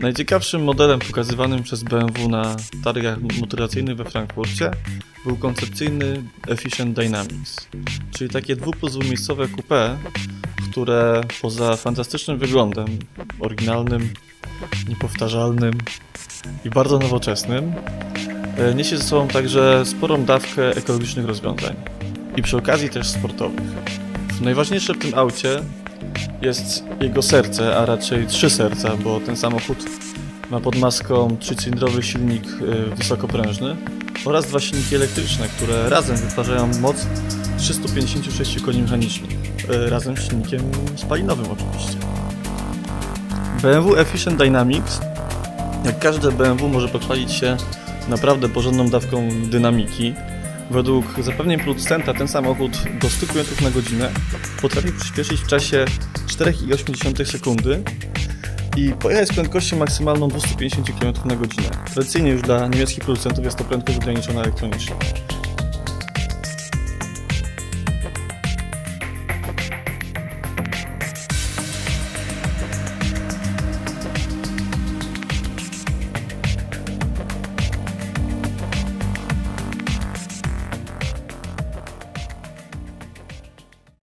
Najciekawszym modelem pokazywanym przez BMW na targach motoryzacyjnych we Frankfurcie był koncepcyjny Efficient Dynamics, czyli takie 2 plus dwumiejscowe coupé, które poza fantastycznym wyglądem, oryginalnym, niepowtarzalnym i bardzo nowoczesnym, e, niesie ze sobą także sporą dawkę ekologicznych rozwiązań i przy okazji też sportowych. Najważniejsze w tym aucie jest jego serce, a raczej trzy serca, bo ten samochód ma pod maską trzycylindrowy silnik y, wysokoprężny oraz dwa silniki elektryczne, które razem wytwarzają moc 356 koni mechanicznych, y, razem z silnikiem spalinowym oczywiście. BMW Efficient Dynamics, jak każde BMW może pochwalić się naprawdę porządną dawką dynamiki, Według zapewnień producenta ten samochód do 100 km na godzinę potrafi przyspieszyć w czasie 4,8 sekundy i pojechać z prędkością maksymalną 250 km na godzinę. Tradycyjnie już dla niemieckich producentów jest to prędkość ograniczona elektronicznie.